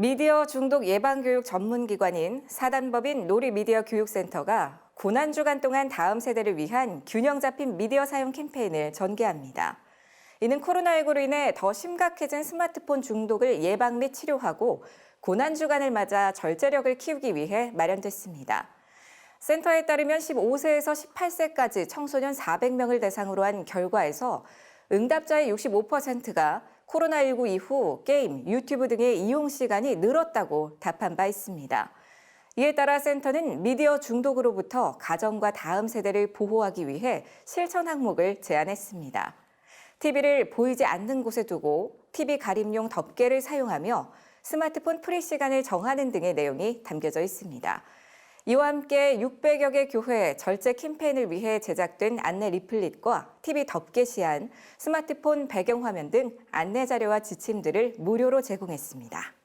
미디어 중독 예방교육 전문기관인 사단법인 놀이미디어 교육센터가 고난주간 동안 다음 세대를 위한 균형 잡힌 미디어 사용 캠페인을 전개합니다. 이는 코로나19로 인해 더 심각해진 스마트폰 중독을 예방 및 치료하고 고난주간을 맞아 절제력을 키우기 위해 마련됐습니다. 센터에 따르면 15세에서 18세까지 청소년 400명을 대상으로 한 결과에서 응답자의 65%가 코로나19 이후 게임, 유튜브 등의 이용 시간이 늘었다고 답한 바 있습니다. 이에 따라 센터는 미디어 중독으로부터 가정과 다음 세대를 보호하기 위해 실천 항목을 제안했습니다. TV를 보이지 않는 곳에 두고 TV 가림용 덮개를 사용하며 스마트폰 프리 시간을 정하는 등의 내용이 담겨져 있습니다. 이와 함께 600여 개 교회 절제 캠페인을 위해 제작된 안내 리플릿과 TV 덮개 시안, 스마트폰 배경화면 등 안내 자료와 지침들을 무료로 제공했습니다.